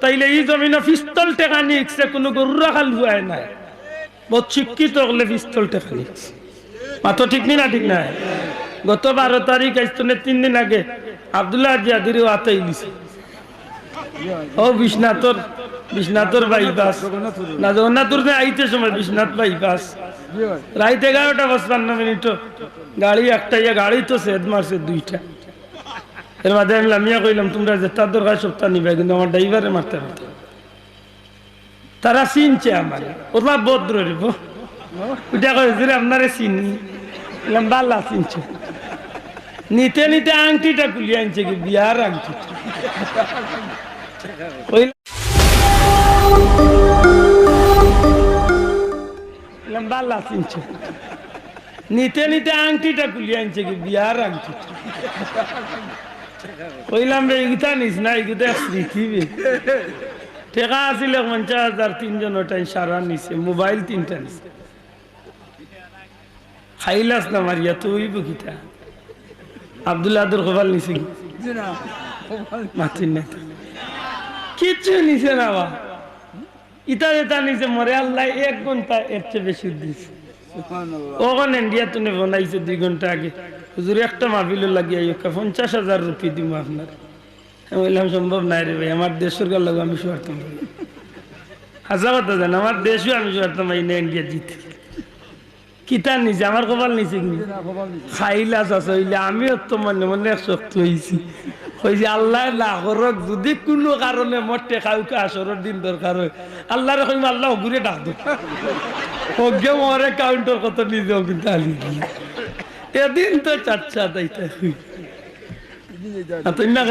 তাইলে এই জমিনে পিস্তল টেকা নিচ্ছে কোনো গরু রাখাল হুয়ায় নাই। বহুত শিক্ষিত হলে পিস্তল টেকা নিচ্ছে মাতো ঠিক নি না ঠিক নাই? গত বারো তারিখ আইস্তনে তিন দিন আগে আবদুল্লাহ জিয়াদির আতাই দিছে। ও বিশ্বনাথর বিশ্বনাথর বাইপাস। না, জগন্নাথপুর আইতে সময় বিশ্বনাথ বাইপাস। রাত এগারোটা পঁচপান্ন মিনিট গাড়ি একটা ইয়া গাড়ি তো সেদ মারছে দুইটা। এর মাঝে আমি লামিয়া কইলাম, তোমরা যেটার দরকার সপ্তাহ নিবে, কিন্তু আমার ড্রাইভারে মারতে পারতো তারা চিনছে আমার। ওরা ভদ্র রে ওইটা কয়েছে আপনারে চিনি। বাল্লা চিনছে। নিতে নিতে আংটিটা খুলি আনছে কি, বিয়ার আংটিটা বাল্লা চিনছে। নিতে নিতে আংটিটা খুলি আনছে কি, বিয়ার আংটিটা কইলাম রে এগুতা নিস না এগুতা স্মৃতি বে টেকা আছিল পঞ্চাশ হাজার তিনজন ওটাই সারা নিছে মোবাইল তিনটা নিছে খাইলাস না মারিয়া তুই বুকিটা আব্দুল্লাহ আদুর খবর নিছে কি মাতিন না কিচ্ছু নিছে না বা ইটা এটা নিছে মরে আল্লাহ এক ঘণ্টা এর চেয়ে বেশি দিছে ওখানে ইন্ডিয়া তুমি বানাইছে দুই ঘণ্টা আগে হুজুর, একটা মাহফিল লাগিয়ে আইকা পঞ্চাশ হাজার রুপি দিব আপনার। আমি বললাম, সম্ভব নাই রে ভাই, আমার দেশের গাল লাগো আমি শুয়ারতাম হাসা কথা জান আমার দেশও আমি শুয়ারতাম এই না ইন্ডিয়া জিতে। কিতার নিছে আমার কপাল কি? খাইলাস আছে হইলে আমিও তো মনে মনে শক্ত হয়েছি হয়েছে আল্লাহ লাহরক যদি কোনো কারণে মোর টেকাউকে আসরের দিন দরকার হয়, আল্লাহর কইম আল্লাহ ঘুরে ডাক দো ওকে মরে কাউন্টার কত নিজেও কিন্তু আলি এদিন তো চাচ্ছা না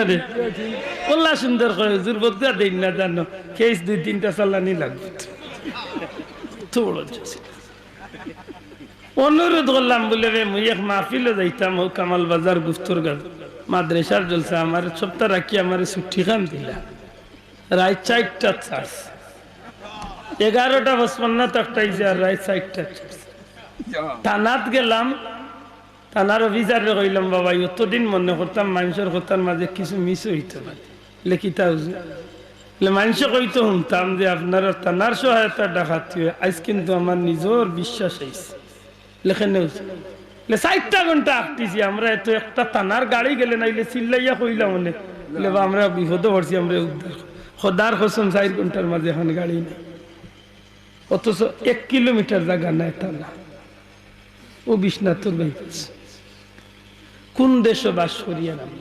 না কেস দুই তিনটা চালানি। অনুরোধ করলাম বলে এক যাইতাম, ও কামাল বাজার, গুফতর মাদ্রাসার জলসা আমার সপ্তাহ রাখি আমার ছুটি খান দিলা। রায় চারটা এগারোটা পঁচপান্ন তকটাইছে আর রায় চারটা থানাত গেলাম থানার অফিসারে কইলাম বাবা অতদিন মনে করতাম মানুষের কথার মাঝে কিছু মিস হইতে পারে। লেখিতা মানুষ কইতো শুনতাম যে আপনার থানার সহায়তা ডাকাতি হয় আজ কিন্তু আমার নিজের বিশ্বাস হয়েছে লেখেন চারটা ঘণ্টা আঁকতেছি আমরা এত একটা থানার গাড়ি গেলে নাইলে চিল্লাইয়া কইলাম বলে বা আমরা বিপদে পড়ছি, আমরা উদ্ধার সদার কসম চার ঘণ্টার মাঝে এখন গাড়ি নেই। অথচ এক কিলোমিটার জায়গা নাই থানা ও বিশ্বনাথর বাইপাস কোন দেশে বাস করিয়া নাম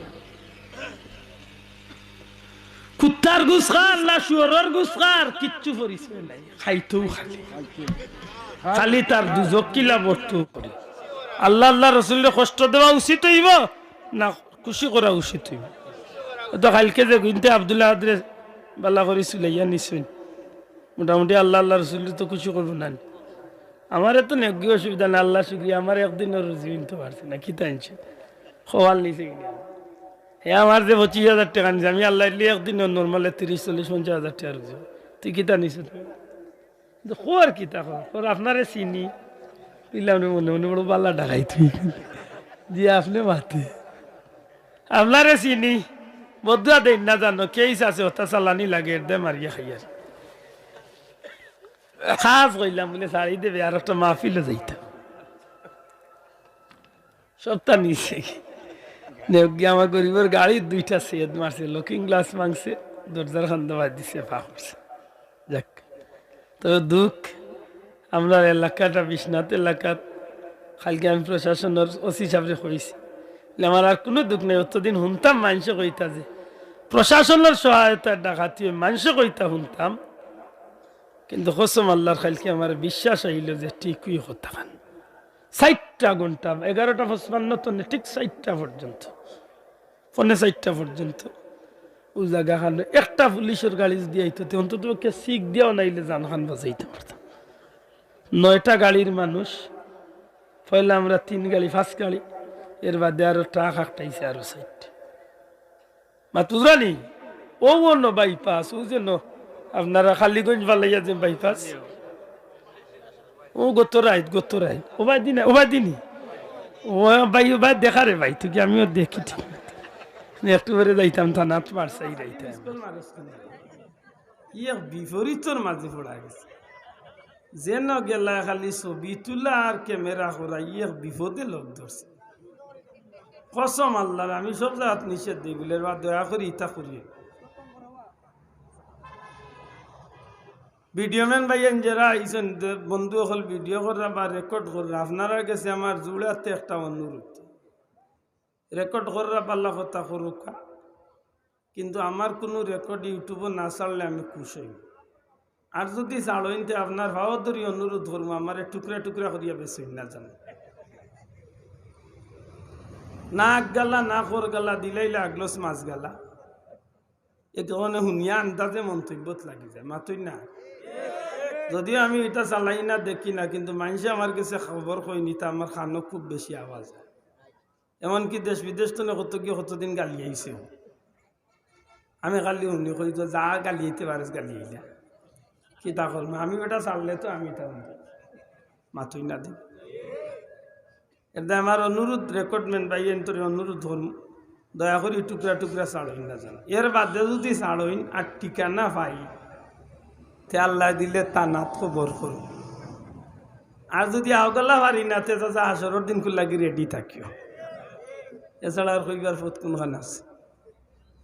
কুত্তার গুসকার না শুয়রের গুসকার কিচ্ছু পরিচয় নাই। খাইতেও খালি। খালি তার দুজক কিলা বর্ত করি। আল্লাহ আল্লাহ রসুলের কষ্ট দেওয়া উচিত হইব না খুশি করা উচিত হইব? তো কালকে যে গুনতে আবদুল্লাহ আদরে বালা করে চুলাইয়া নিশ্চয় মোটামুটি আল্লাহ আল্লাহ রসুলের তো খুশি করব না। আমার তো নেকি অসুবিধা না আল্লাহ শুক্রিয়া। আমার একদিনও রুজি কিনতে পারছি না কিতা আনছে? খোয়াল নিছে হে আমার যে পঁচিশ হাজার টাকা নিছে, আমি আল্লাহ এলি একদিনও নর্মালে তিরিশ, চল্লিশ, পঞ্চাশ হাজার টাকা রুজি তুই কিতা নিছে? খোয়ার কিতা খোর আপনারে চিনি। দিলাম মনে মনে বড় পাল্লা ঢাকাই তুই দিয়ে আপনি মাতে। আপনারে চিনি। বদুয়া দেন না জানো কেইস আছে ওটা চালানি লাগে, দে মারিয়া খাইয়ার খাস কইলাম বলে শাড়ি দেবে আর একটা মাহফিলে যাইতাম সপ্তাহ নিচে নেকি আমার গরিবের গাড়ির দুইটা সেদ মারছে, লুকিং গ্লাস মাংছে দরজার খান্দ বাদ দিছে, পা যাক, তো দুঃখ, আমরা এলাকাটা বিশ্বনাথ এলাকাত, কালকে আমি প্রশাসনের ওসি সাহেবরে কইছি আমার আর কোনো দুঃখ নেই, অতদিন শুনতাম মানুষ কইতা যে, প্রশাসনের সহায়তা ডাকাতি মানুষ কইতা শুনতাম। কিন্তু কসম আল্লাহর খালকে আমার বিশ্বাস হইল যে ঠিকই কথা ষাটটা ঘণ্টা এগারোটা পঁচপান্ন তো ঠিক ষাটটা পর্যন্ত। পনে ষাটটা পর্যন্ত। ও জায়গা খান। একটা পুলিশের গাড়ি যদি আইতো অন্তত ওকে শিখ দিয়াও নাইলে জান খান বাজাইতে পারতাম। নয়টা গাড়ির মানুষ, পয়লা আমরা তিন গাড়ি ফার্স্ট গাড়ি। এর বাদে আরও ট্রাক আটটাইছে আরও সাইড মাতুরানি ও অন্য বাইপাস ও যেন আপনারা খালিগঞ্জ পালাইয়া যে বাইপাস ও গত রাইত গত রাইত। ও ভাই দিন, ও ভাই দিনি। ও ভাই, ও দেখা রে ভাই তুই আমিও দেখি ঠিক একটু করে যাইতাম থানাত মারসাই যাইতাম। ইয়ে বিপরীতর মাঝে পড়া গেছে। যেন গেলা খালি ছবি তোলা আর ক্যামেরা করা ইয়ে বিপদে লোক ধরছে। কসম আল্লাহর, আমি সব জায়গাত নিষেধ দিই বা দয়া করি, ইতা করি ভিডিও ম্যান ভাইয়েন যারা আইসেন বন্ধু হল ভিডিও করা বা রেকর্ড করা আপনারা গেছে আমার জুড়াতে একটা অনুরোধ রেকর্ড করা পাল্লা কথা করুকা কিন্তু আমার কোনো রেকর্ড ইউটিউবে না ছাড়লে আমি খুশ হইব আর যদি ছাড়ইনতে আপনার ভাও ধরি অনুরোধ করব আমার টুকরা টুকরা করিয়া বেশি না জানো না আগ গালা না কর গালা দিলাইলে আগলস মাছ গালা এই কারণে শুনিয়া আন্দাজে মন্তব্যত লাগি যায়, মাতই না। যদিও আমি এটা চালাই না, দেখি না, কিন্তু মানুষে আমার কাছে খবর কইনি তা আমার খানো খুব বেশি আওয়াজ হয়। এমনকি দেশ বিদেশ তো কত গিয়ে কতদিন গালি আইছে আমি গালি শুনি কই তো যা গালি আইতে পারিস গালি আইলা কি তা করব আমি ওটা চাললে তো, আমি এটা মাতুই না দিই এটা আমার অনুরোধ রেকর্ডমেন্ট বা এন্তর অনুরোধ ধরুন দয়া করে টুকরা টুকরা ছাড়ইন না জানো এর বাদে যদি ছাড়ইন, আর ঠিকানা পাই, তে আল্লাহ দিলে তা নাত খবর করুন। আর যদি আওগালা পারি না, তে যা আসরের দিন লাগি রেডি থাকিও। এছাড়া আর কইবার পথ কোনখান আছে?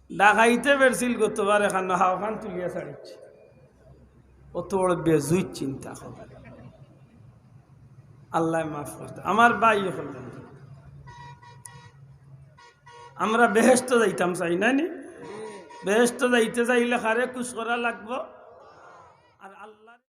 ডাকাইতে বেরছিল গতবার, এখানে হাওখান তুলিয়া ছাড়িচ্ছে। অত বড় বেজুই চিন্তা করবে আল্লাহ মাফ করতে আমার ভাই করলেন আমরা বেহেস্ত যাইতাম, চাই না নি? বেহেস্ত যাইতে যাইলে খারে কুশ করা লাগবো? আর আল্লাহ